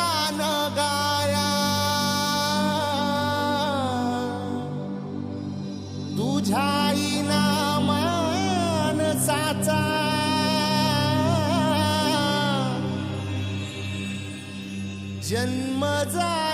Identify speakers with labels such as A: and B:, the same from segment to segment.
A: गान गाया साचा। जन्म
B: जा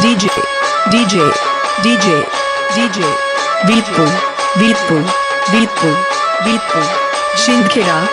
C: DJ, DJ, DJ, DJ, Vilpul, Vilpul, Vilpul, Vilpul, Shindkheda,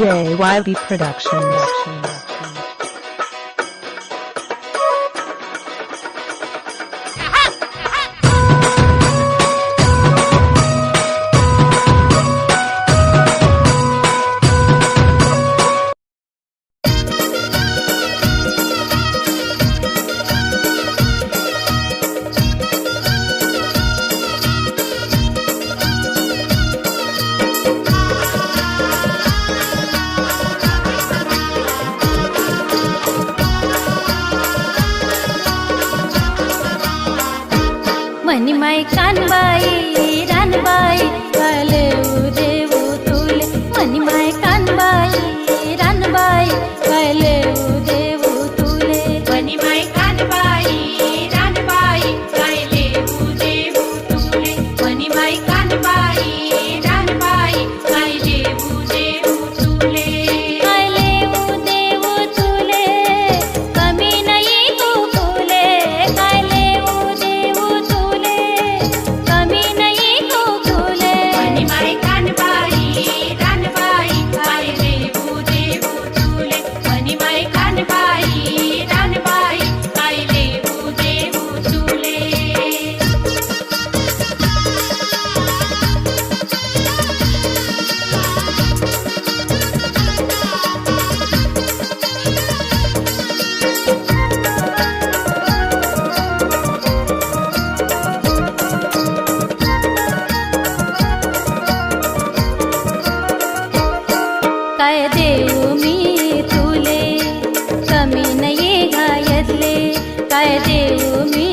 C: JYB Productions. ಮನಿ ಮೈ ಕಾನ್ಬಾಯಿ ರಾನ್ಬಾಯಿ ಕಲೆ ಉದೇ भूमि